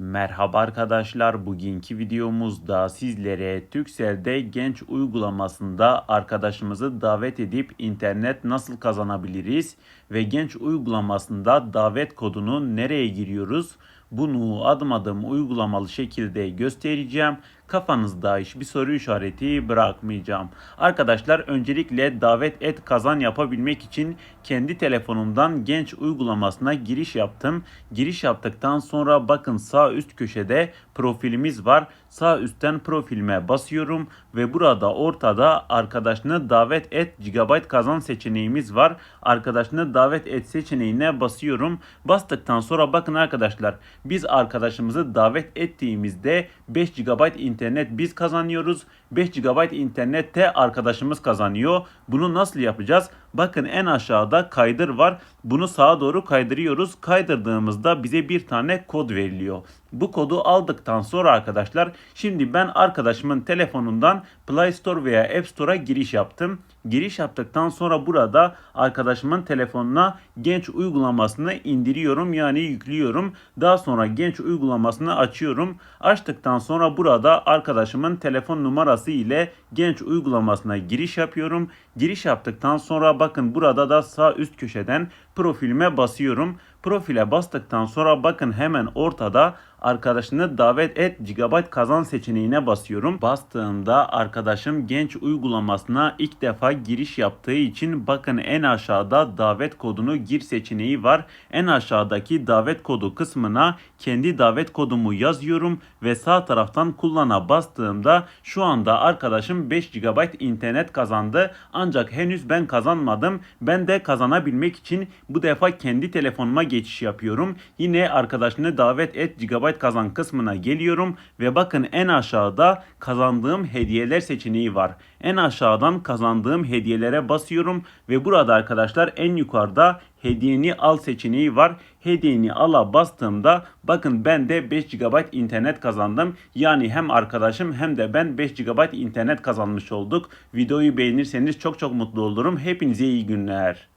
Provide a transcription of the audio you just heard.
Merhaba arkadaşlar. Bugünkü videomuzda sizlere Turkcell'de genç uygulamasında arkadaşımızı davet edip internet nasıl kazanabiliriz ve genç uygulamasında davet kodunu nereye giriyoruz? Bunu adım adım uygulamalı şekilde göstereceğim. Kafanızda hiçbir soru işareti bırakmayacağım. Arkadaşlar öncelikle davet et kazan yapabilmek için kendi telefonumdan genç uygulamasına giriş yaptım. Giriş yaptıktan sonra bakın sağ üst köşede profilimiz var. Sağ üstten profilime basıyorum ve burada ortada arkadaşını davet et GB kazan seçeneğimiz var. Arkadaşını davet et seçeneğine basıyorum. Bastıktan sonra bakın arkadaşlar biz arkadaşımızı davet ettiğimizde 5 GB internet biz kazanıyoruz. 5 GB internette arkadaşımız kazanıyor. Bunu nasıl yapacağız? Bakın en aşağıda kaydır var. Bunu sağa doğru kaydırıyoruz. Kaydırdığımızda bize bir tane kod veriliyor. Bu kodu aldıktan sonra arkadaşlar şimdi ben arkadaşımın telefonundan Play Store veya App Store'a giriş yaptım. Giriş yaptıktan sonra burada arkadaşımın telefonuna genç uygulamasını indiriyorum yani yüklüyorum. Daha sonra genç uygulamasını açıyorum. Açtıktan sonra burada arkadaşımın telefon numarası ile genç uygulamasına giriş yapıyorum. Giriş yaptıktan sonra bakın burada da sağ üst köşeden profilime basıyorum. Profile bastıktan sonra bakın hemen ortada arkadaşını davet et GB kazan seçeneğine basıyorum. Bastığımda arkadaşım genç uygulamasına ilk defa giriş yaptığı için bakın en aşağıda davet kodunu gir seçeneği var. En aşağıdaki davet kodu kısmına kendi davet kodumu yazıyorum ve sağ taraftan kullana bastığımda şu anda arkadaşım 5 GB internet kazandı. Ancak henüz ben kazanmadım. Ben de kazanabilmek için bu defa kendi telefonuma geçiş yapıyorum. Yine arkadaşını davet et GB kazan kısmına geliyorum ve bakın en aşağıda kazandığım hediyeler seçeneği var. En aşağıdan kazandığım hediyelere basıyorum ve burada arkadaşlar en yukarıda hediyeni al seçeneği var. Hediyeni ala bastığımda bakın ben de 5 GB internet kazandım. Yani hem arkadaşım hem de ben 5 GB internet kazanmış olduk. Videoyu beğenirseniz çok çok mutlu olurum. Hepinize iyi günler.